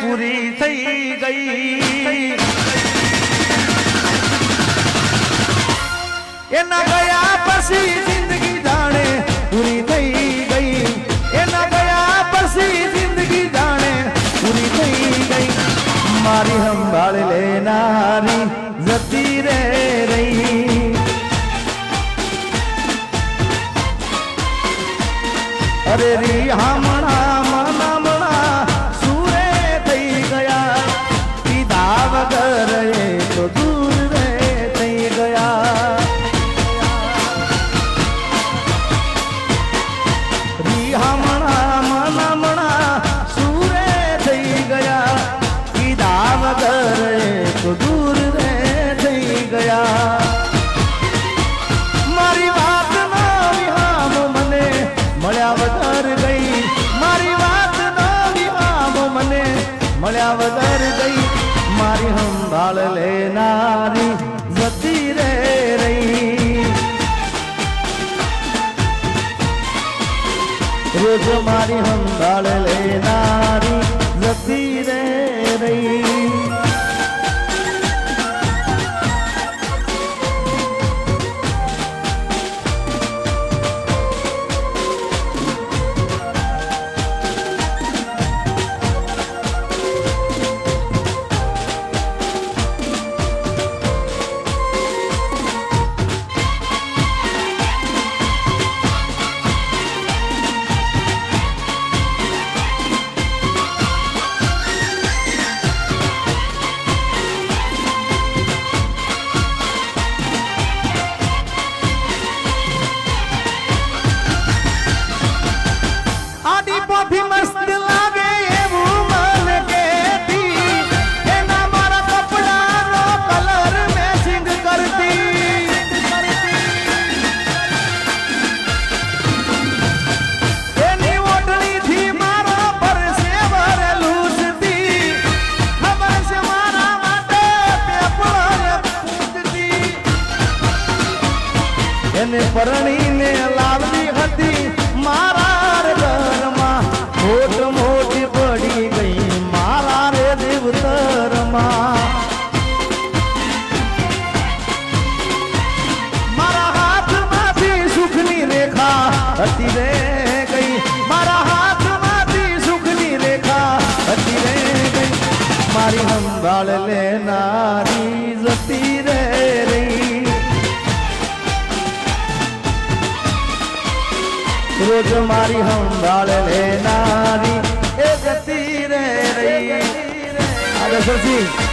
પૂરી થઈ ગઈ એના ગયા પછી જિંદગી જાણે પૂરી થઈ ગઈ એના ગયા પછી જિંદગી જાણે પૂરી થઈ ગઈ મારી સંભાળ લેનારી જતી રે રહી અરે રી હામણા વગર ગઈ મારી સંભાળ લેનારી જતી રે રહી. રોજ મારી સંભાળ સંભાળ લેનારી જતી રે રહી રોજ મારી હંભાળ લે નારી એ જતી રે રહી આગળ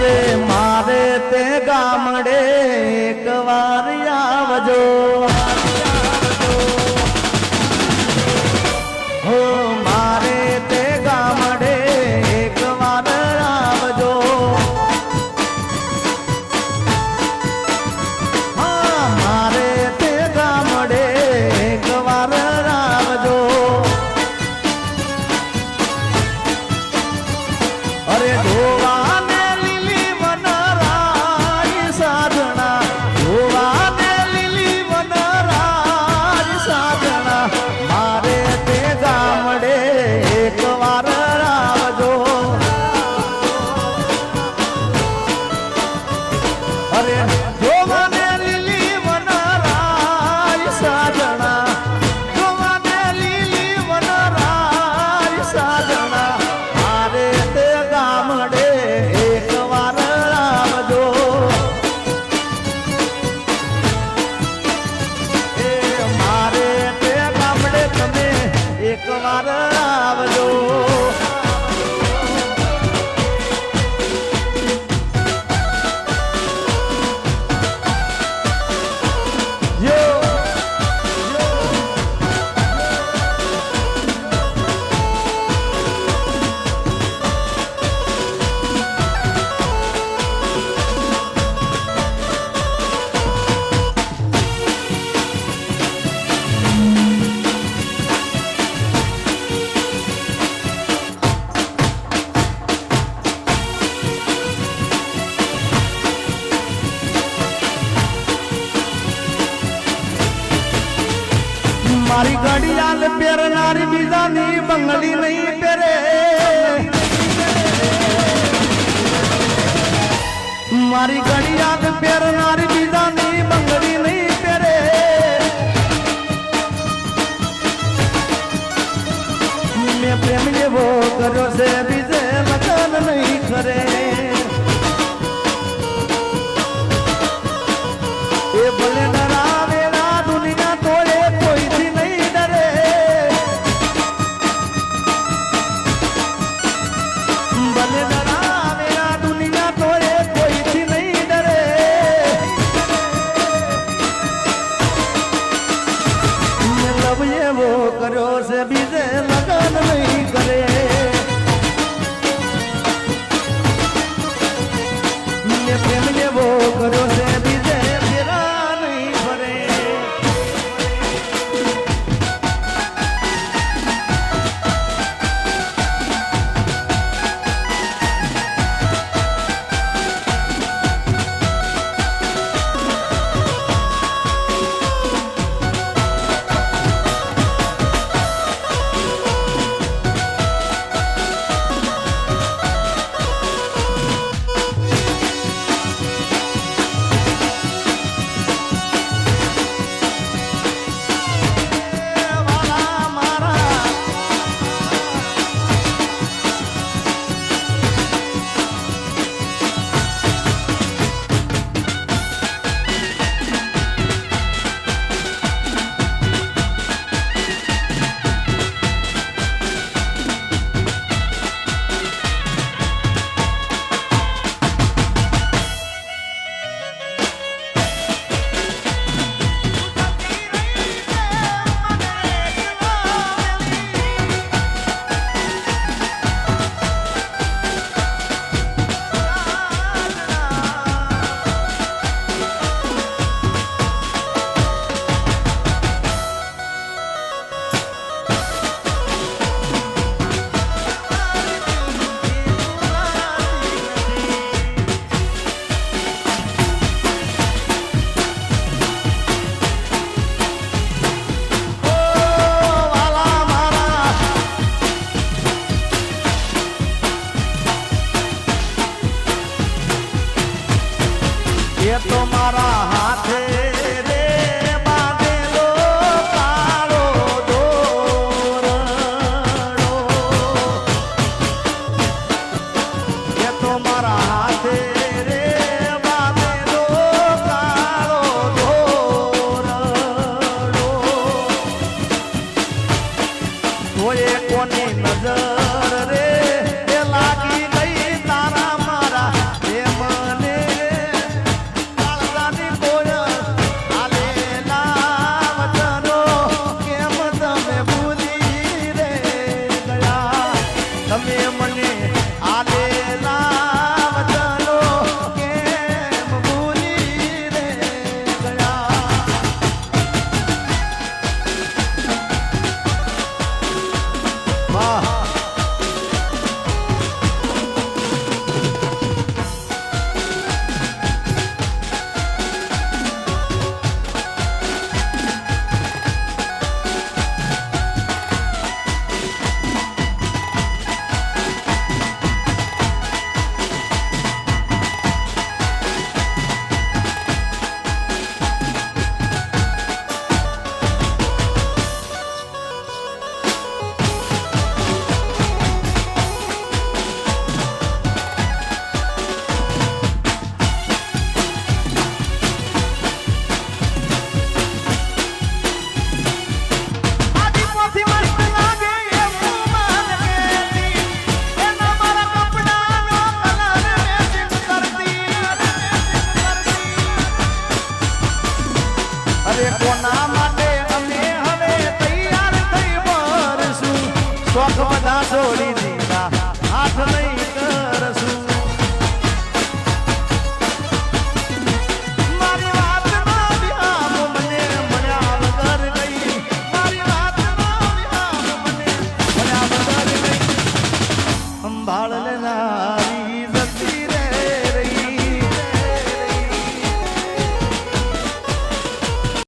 અરે મારે તે ગામડે મારી ઘડિયાળ પહેરનારી બીજાની બંગડી નહીં પહેરે. મારી ઘડિયાળ પહેરનારી બીજાની બંગડી નહીં પહેરે. મેં પ્રેમ જેવો કર્યો છે, બીજે લગન નહીં કરે Ah.